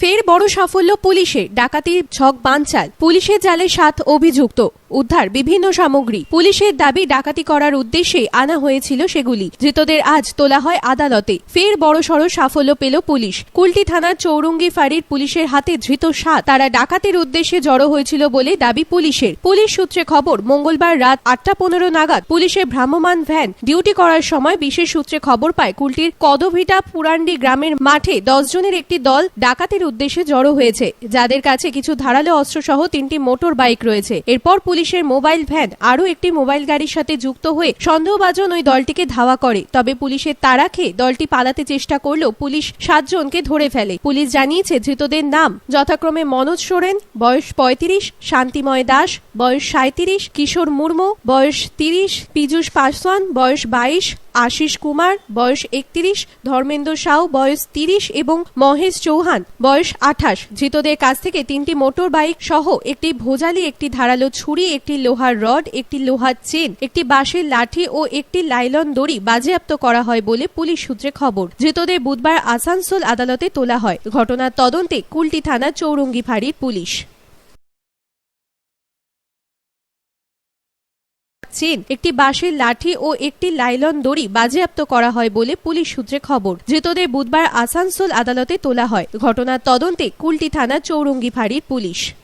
ফের বড় সাফল্য পুলিশে ডাকাতির ছক বানচাল। পুলিশের জালে সাত অভিযুক্ত। উদ্ধার বিভিন্ন সামগ্রী। পুলিশের দাবি, ডাকাতি করার উদ্দেশ্যে আনা হয়েছিল সেগুলি। ধৃতদের আজ তোলা হয় আদালতে। ফের বড়সড় সাফল্য পেল পুলিশ। কুলটি থানার চৌরঙ্গি ফাঁড়ির পুলিশের হাতে ধৃত সাত। তারা ডাকাতির উদ্দেশ্যে জড়ো হয়েছিল বলে দাবি পুলিশের। পুলিশ সূত্রে খবর, মঙ্গলবার রাত আটটা পনেরো নাগাদ পুলিশের ভ্রাম্যমান ভ্যান ডিউটি করার সময় বিশেষ সূত্রে খবর পায়, কুলটির কদভিটা পুরান্ডি গ্রামের মাঠে দশ জনের একটি দল ডাকাতির উদ্দেশ্যে জড়ো হয়েছে। যাদের কাছে কিছু ধারালো অস্ত্রসহ তিনটি মোটর বাইক রয়েছে। এরপর পুলিশের মোবাইল ভ্যান আরও একটি মোবাইল গাড়ির সাথে যুক্ত হয়ে সন্দেহভাজন ওই দলটিকে ধাওয়া করে। তবে পুলিশের তাড়া খেয়ে দলটি পালাতে চেষ্টা করলেও পুলিশ সাতজনকে ধরে ফেলে। পুলিশ জানিয়েছে, ধৃতদের নাম যথাক্রমে মনোজ সোরেন, বয়স পঁয়ত্রিশ, শান্তিময় দাস, বয়স সাঁত্রিশ কিশোর মুর্মু, বয়স তিরিশ, পীযূষ পাসওয়ান, বয়স বাইশ, আশিস কুমার, বয়স একত্রিশ, ধর্মেন্দ্র সাউ, বয়স তিরিশ এবং মহেশ চৌহান, বয়স আঠাশ। ধৃতদের কাছ থেকে তিনটি মোটর বাইক সহ একটি ভোজালি, একটি ধারালো ছুরি একটি লোহার রড, একটি লোহার চেন, একটি বাঁশের লাঠি ও একটি লাইলন দড়ি বাজেয়াপ্ত করা হয় বলে পুলিশ সূত্রে খবর। ধৃতদের বুধবার আসানসোল আদালতে তোলা হয়। ঘটনার তদন্তে কুলটি থানা চৌরঙ্গি ফাঁড়ির পুলিশ। চেন, একটি বাঁশের লাঠি ও একটি লাইলন দড়ি বাজেয়াপ্ত করা হয় বলে পুলিশ সূত্রে খবর। ধৃতদের বুধবার আসানসোল আদালতে তোলা হয়। ঘটনার তদন্তে কুলটি থানা চৌরঙ্গি ফাঁড়ির পুলিশ।